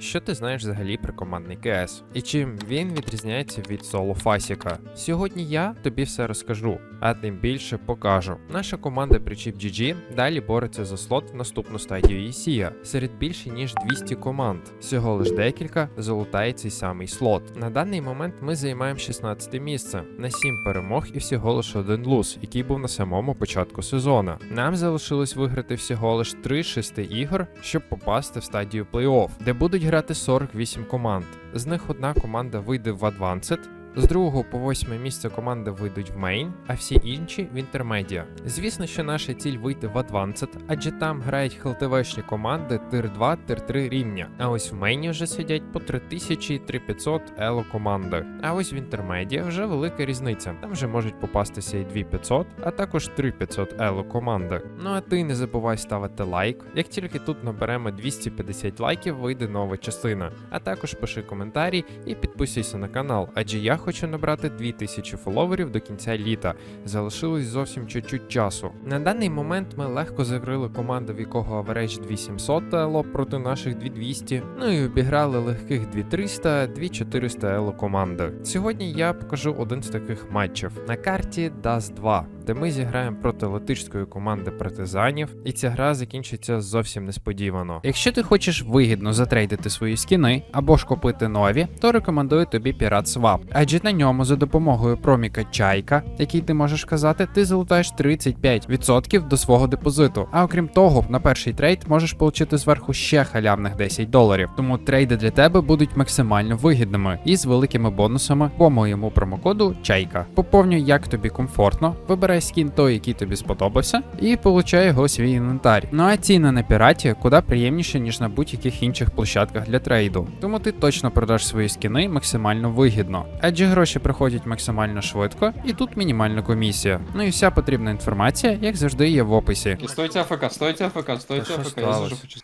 Що ти знаєш взагалі про командний КС? І чим він відрізняється від соло Фасіка? Сьогодні я тобі все розкажу, а тим більше покажу. Наша команда Причіп GG далі бореться за слот в наступну стадію ESEA серед більше ніж 200 команд. Всього лиш декілька залутає цей самий слот. На даний момент ми займаємо 16 місце на 7 перемог і всього лише один луз, який був на самому початку сезону. Нам залишилось виграти всього лиш 3 з 6 ігор, щоб попасти в стадію плей-офф, де будуть грати 48 команд. З них одна команда вийде в Advanced, з другого по восьме місце команди вийдуть в мейн, а всі інші в інтермедіа. Звісно, що наша ціль вийти в Advanced, адже там грають хелтевешні команди тир 2, тир 3 рівня. А ось в мейні вже сидять по 3000 і 3500 ело команди. А ось в інтермедіа вже велика різниця. Там вже можуть попастися і 2500, а також 3500 ело команди. Ну а ти не забувай ставити лайк. Як тільки тут наберемо 250 лайків, вийде нова частина. А також пиши коментарі і підписуйся на канал, адже я хочу набрати 2000 фоловерів до кінця літа. Залишилось зовсім чуть-чуть часу. На даний момент ми легко закрили команду, в якого авередж 2700 ело проти наших 2200. Ну і обіграли легких 2300, 2400 ело команди. Сьогодні я покажу один з таких матчів на карті DAS 2, де ми зіграємо проти латишської команди партизанів, і ця гра закінчиться зовсім несподівано. Якщо ти хочеш вигідно затрейдити свої скіни або ж купити нові, то рекомендую тобі Pirate Swap. Адже на ньому за допомогою проміка Чайка, який ти можеш казати, ти залутаєш 35% до свого депозиту. А окрім того, на перший трейд можеш отримати зверху ще халявних 10 доларів. Тому трейди для тебе будуть максимально вигідними і з великими бонусами по моєму промокоду Чайка. Поповнюй як тобі комфортно, вибирай скін той, який тобі сподобався, і получай його свій інвентар. Ну а ціни на піраті куди приємніше, ніж на будь-яких інших площадках для трейду. Тому ти точно продаш свої скіни максимально вигідно. Адже гроші приходять максимально швидко, і тут мінімальна комісія. Ну і вся потрібна інформація, як завжди, є в описі. Стойте АФК, стойте АФК, стойте АФК, я зажу хочу.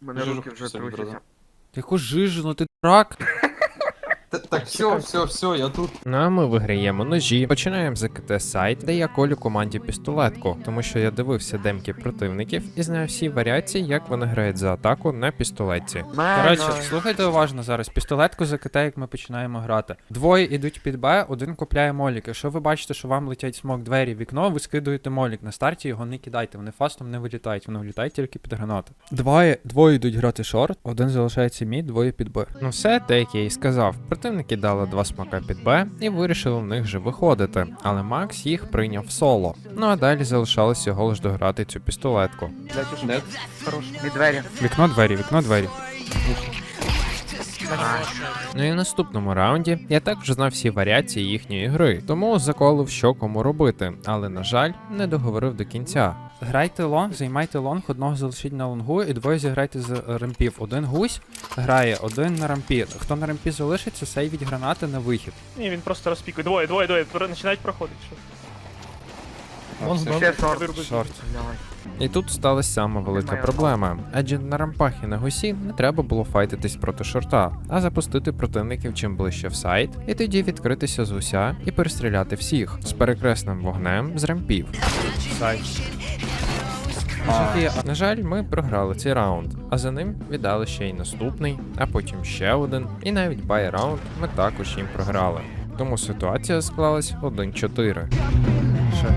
Мене руки вже трусяться. брат. Яку жижу, ну ти дурак. Та- Так, все, все, все, я тут. Ну а ми виграємо ножі. Починаємо з КТ сайт, де я колю команді пістолетку, тому що я дивився демки противників і знаю всі варіації, як вони грають за атаку на пістолетці. Коротше, слухайте уважно зараз. Пістолетку закитай, як ми починаємо грати. Двоє ідуть під Б, один купляє молік. Якщо ви бачите, що вам летять смок двері вікно, ви скидуєте молік. На старті його не кидайте, вони фастом не вилітають, вони влітають тільки під гранати. Двоє, двоє йдуть грати шорт, один залишається мід, двоє під Б. Ну все, те, як я і сказав. Противники дали два смака під Б і вирішили в них же виходити, але Макс їх прийняв в соло. Ну а далі залишалось всього лиш дограти цю пістолетку. Нет. І двері. Вікно, двері, вікно, двері. Ну і в наступному раунді я також знав всі варіації їхньої гри, тому заколив, що кому робити, але на жаль, не договорив до кінця. Грайте лонг, займайте лонг, одного залишіть на лонгу, і двоє зіграйте з рампів. Один гусь грає, один на рампі. Хто на рампі залишиться, сейвіть гранати на вихід. Ні, він просто розпікує. Двоє, двоє, двоє. Починають проходити. Що? Ще шорт. Шорт. І тут сталася сама велика проблема, адже на рампах і на гусі не треба було файтитись проти шорта, а запустити противників чим ближче в сайт, і тоді відкритися з гуся і перестріляти всіх з перекресним вогнем з рампів. На жаль, ми програли цей раунд, а за ним віддали ще й наступний, а потім ще один, і навіть бай раунд ми також їм програли. Тому ситуація склалась 1-4. Ще.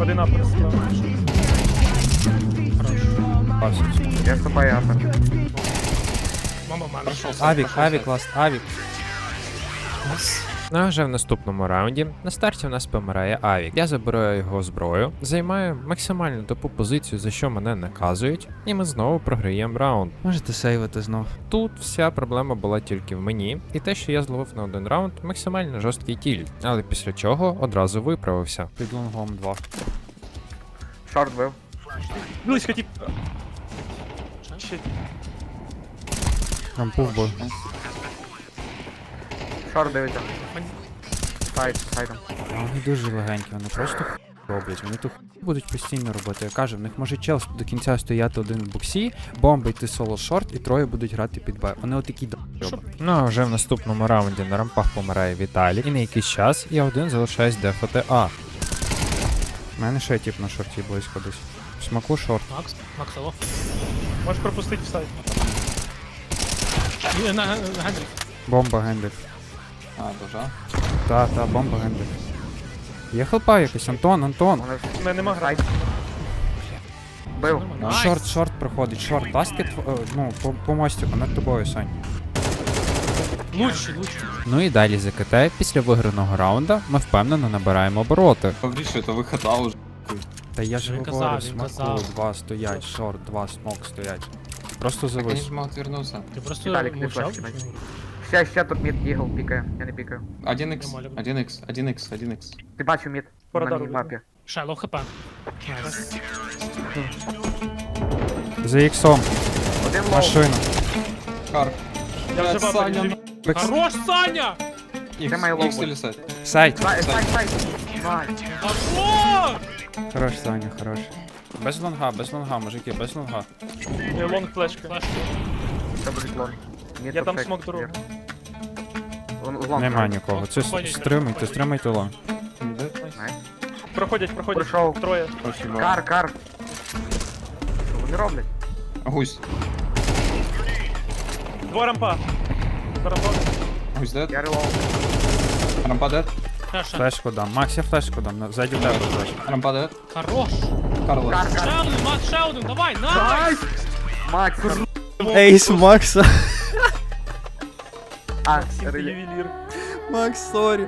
Один апер. Я вступаю апер. Мама мама. Авік, авік, ласт, авік. Ну а вже в наступному раунді на старті в нас помирає Авік. Я забираю його зброю, займаю максимально тупу позицію, за що мене наказують, і ми знову програємо раунд. Можете сейвити знов. Тут вся проблема була тільки в мені, і те, що я зловив на один раунд максимально жорсткий тіль, але після чого одразу виправився. Під лонгом два. Шорт бив. Близько тип. Ще Рампу вбив. Шорт дивиться. Сайд, сайдом. Вони дуже легенькі, вони просто ху роблять. Вони ту ху будуть постійно робити. Я кажу, в них може чел до кінця стояти один в боксі, бомба йти соло шорт, і троє будуть грати під Б. Вони отакі д***. Ну а вже в наступному раунді на рампах помирає Віталій, і на якийсь час я один залишаюсь дефати А. У мене ще тип на шорті близько десь. Смаку шорт. Макс, Макс, алло. Можеш пропустити в сайт. На, на Бомба гендель. А, дуже. Та, та, бомба гендель. Є хелпа якийсь, Антон, Антон. У мене нема грати. бив. Шорт, шорт проходить, шорт. Ласки, тв- е, ну, по, по мостику, над тобою, Сань. Лучше, лучше. Ну і далі за КТ, після виграного раунда, ми впевнено набираємо обороти. Що це виход А уже. Та я ж Він говорю, казав, він смаку, казав. два стоять, шорт, два смок стоять. Просто завис. ж можуть вернутися. Ти просто Віталік, мовчав? флешки чи ні? Ще, ще тут мід ігл пікає. Я не пікаю. 1x, 1x, 1x, 1x. Ти бачив мід на мінімапі. Ще, лоу хп. За іксом, Один лоу. машина. Кар. Я вже Блядь, бабу Ікс. Хорош, Саня! Ікс, моя Ікс лоу. или сайт? Сайт. Сай, сай, сай. Сай. Хорош! Хорош, Саня, хорош. Без лонга, без лонга, мужики, без лонга. Лонг флешка. Це буде лонг. Мід Я там топ-сек. смок дорогу. Нема нікого. Це с- стримайте, стримайте лонг. Де? Найс. Проходять, проходять. Пройшов. Троє. Спасибо. Кар, кар. Що вони роблять? Гусь. Два рампа. Два рампа. Гусь дед. Я релоу. Рампа дед. Ще. Флешку дам. Макс, я флешку дам. на- Ззаді в тебе флешку. Рампа дед. Хорош! Карла. Кар, кар. один, Макс, ще давай, найс! Найс! Макс. Ейс Макса. А, релі- ювелір. Макс, сорі.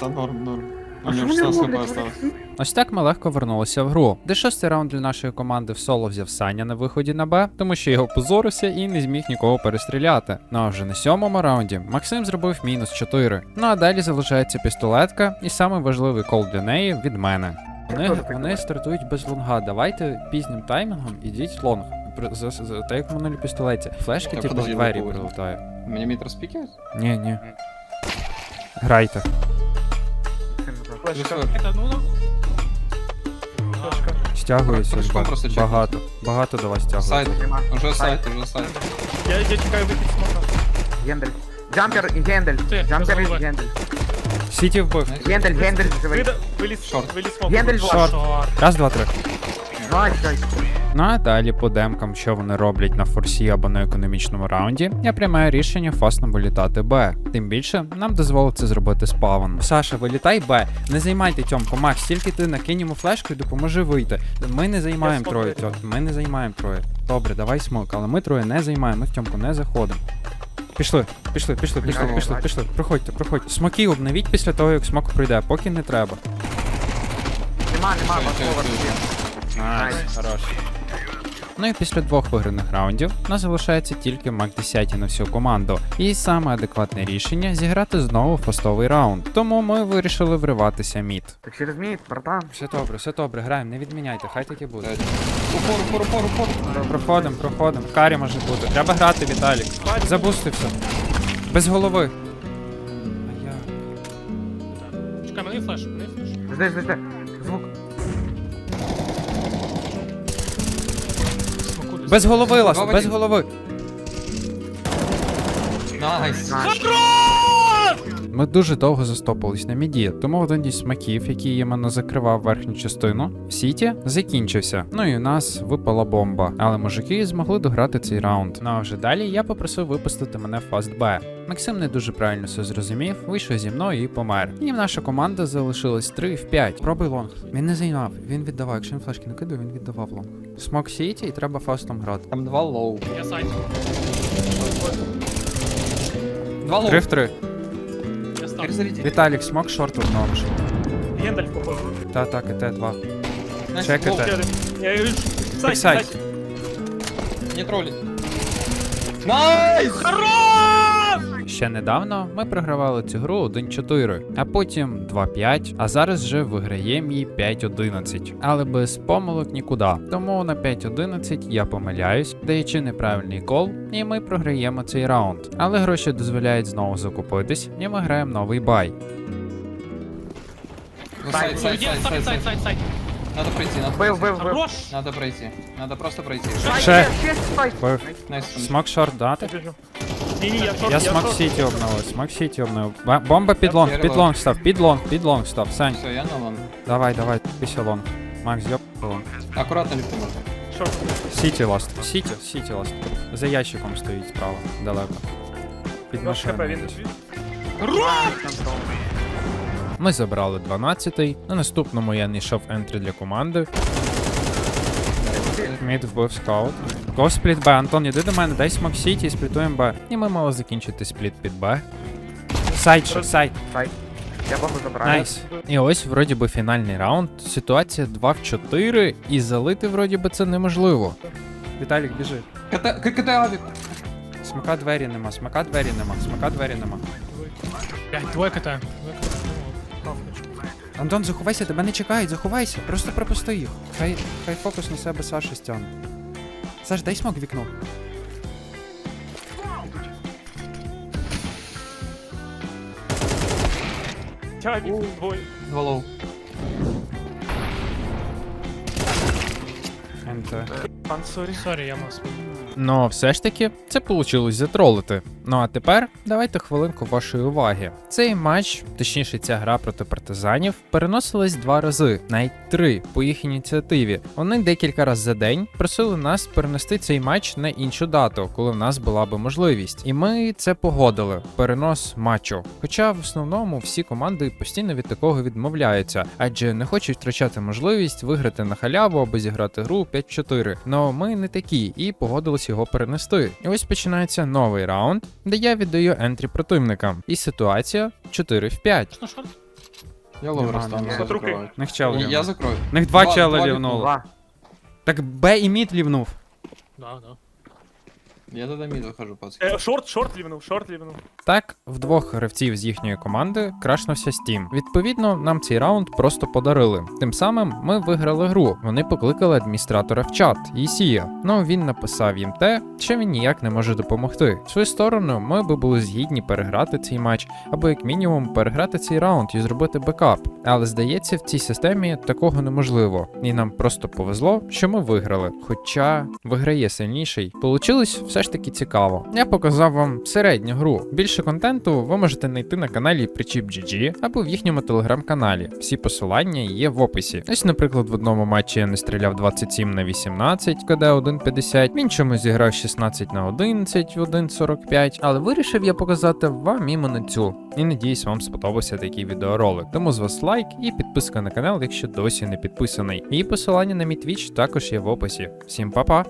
Та норм, норм. У нього що вони 16 хп роблять? осталось. Ось так ми легко вернулися в гру. Де шостий раунд для нашої команди в соло взяв Саня на виході на Б, тому що його позорився і не зміг нікого перестріляти. Ну а вже на сьомому раунді Максим зробив мінус 4. Ну а далі залишається пістолетка, і самий важливий кол для неї від мене. Вони, вони стартують без лонга. Давайте пізнім таймінгом ідіть лонг. За, за, так як в минулі пістолеті. Флешки Так, типу в подожди, двері луковий. прилетають. Мені мід розпікають? Ні, ні. Грайте. Флешка. Это, ну, ну. Флешка. Стягується Пішком Б. просто чекайте. багато. Багато до вас стягується. Сайт. Уже Сайт. уже сайт. Я, я чекаю вихід смока. Гендель. Джампер і гендель. Ти, Джампер і розумій. гендель. Сіті вбив. Гендель, гендель живий. Виліз, Шорт. виліз смок. Гендель. Шорт. Раз, два, три. Найс, найс. Ну а далі по демкам, що вони роблять на форсі або на економічному раунді, я приймаю рішення фасно вилітати Б. Тим більше нам дозволить це зробити спавн. Саша, вилітай Б. Не займайте тьомку, Макс, тільки ти накинь йому флешку і допоможи вийти. Ми не займаємо троє, вийду. ми не займаємо троє. Добре, давай смок, але ми троє не займаємо, ми в тьомку не заходимо. Пішли, пішли, пішли, пішли, Пішли. пішли. Проходьте, проходьте. Смоки обновіть після того, як смок пройде, поки не треба. Нема, нема, Чую, Найс, хорош. Ну і після двох виграних раундів у нас залишається тільки мак 10 на всю команду. І саме адекватне рішення зіграти знову фастовий раунд. Тому ми вирішили вриватися мід. Так через мід, братан. Все добре, все добре, граємо, не відміняйте, хай таки буде. Упор, упор, упор, упор. Проходимо, проходимо. Карі може бути. Треба грати, Віталік. Забустився. Без голови. А я. Чекай, мене є флеш, мене є флеш. Жди, жди, жди. Звук. Без голови, Два в без один. голови. Найс. Ми дуже довго застопились на міді, тому один із смаків, який іменно закривав верхню частину, в сіті закінчився. Ну і у нас випала бомба. Але мужики змогли дограти цей раунд. Ну а вже далі я попросив випустити мене в фаст Б. Максим не дуже правильно все зрозумів, вийшов зі мною і помер. І наша команда залишилась 3 в 5. Пробуй лонг. Він не займав, він віддавав. Якщо він флешки накидав, він віддавав лонг. Смок сіті і треба фастом грати. Там два лоу. Я сайт. Два лоу. 3 в 3. Я став. Перезаряди. Віталік, смок шорт одного. Гендель, походу. Та так, і Т2. Найс, Чекайте. лоу. Я один. Я говорю, сайт, сайт. сайт. Не троллить. Найс! Ще недавно ми програвали цю гру 1-4, а потім 2-5, а зараз вже виграємо її 5-11. Але без помилок нікуди. Тому на 5-11 я помиляюсь, даючи неправильний кол, і ми програємо цей раунд. Але гроші дозволяють знову закупитись, і ми граємо новий бай. Ну, сайт, сайт, сайт, сайт, сайт. сайт, сайт. Надо пройти, надо Бив, пройти. бив, бив. Хорош! Надо пройти. Надо просто пройти. Ще. Найс. Смок шорт дати? Я біжу. Я шорт, Я смок шорт. сіті обновив, смок сіті обновив. Ба- Бомба під лонг, під лонг став, під лонг, під лонг став. Сань, Все, я на лон. давай, давай, після лонг. Макс, йоп лонг. Аккуратно лифты можно. Що? Сіті ласт. Сіті, сіті ласт. За ящиком стоїть справа, далеко. Під Ваш хп машиною. він десь. Ми забрали 12-й. На наступному я знайшов ентрі для команди. Мід вбив скаут. Го спліт Б. Антон, іди до мене, дай смок сіті і сплітуємо Б. І ми мали закінчити спліт під Б. Сайт ще, сайт. Сайт. Я бомбу забрав. Найс. І ось вроді би фінальний раунд. Ситуація 2 в 4, і залити вроді би це неможливо. Віталік, біжи. КТ, К- авік. Смака двері нема, смака двері нема, смака двері нема. КТ. Двоє КТ. Ну, Антон, заховайся, тебе не чекають, заховайся, просто пропусти їх. Хай, хай фокус на себе Саша стягне. Саш, дай смок в вікно. Тягнік, двоє. Голов. НТ. Сорі. Сорі, я мас. Ну, все ж таки, це вийшло затролити. Ну а тепер давайте хвилинку вашої уваги. Цей матч, точніше, ця гра проти партизанів, переносилась два рази, навіть три по їх ініціативі. Вони декілька разів за день просили нас перенести цей матч на іншу дату, коли в нас була би можливість. І ми це погодили. Перенос матчу. Хоча в основному всі команди постійно від такого відмовляються, адже не хочуть втрачати можливість виграти на халяву або зіграти гру 5-4. Но ми не такі і погодились його перенести. І ось починається новий раунд, де я віддаю ентрі противникам. І ситуація 4 в 5. На шорт? Я ловер. От руки. закриваю. Них чел Я- лівнув. Я закрою. Них два, Два- чела два. Два. Так Б і мід лівнув. Да, да. Я до мід виходжу, пацки. Е, Шорт, шорт лівнув, шорт лівнув. Так, в двох гравців з їхньої команди крашнувся Steam. Відповідно, нам цей раунд просто подарили. Тим самим ми виграли гру. Вони покликали адміністратора в чат Ісія. Ну він написав їм те, що він ніяк не може допомогти. В свою сторону, ми би були згідні переграти цей матч, або як мінімум переграти цей раунд і зробити бекап. Але здається, в цій системі такого неможливо, і нам просто повезло, що ми виграли. Хоча виграє сильніший. Получилось все ж таки цікаво. Я показав вам середню гру. Більше контенту ви можете знайти на каналі Причіп.GG або в їхньому телеграм-каналі. Всі посилання є в описі. Ось, наприклад, в одному матчі я не стріляв 27 на 18, КД 1.50, в іншому зіграв 16 на 11 в 1.45, але вирішив я показати вам іменно цю. І надіюсь, вам сподобався такий відеоролик. Тому з вас лайк і підписка на канал, якщо досі не підписаний. І посилання на мій твіч також є в описі. Всім па-па!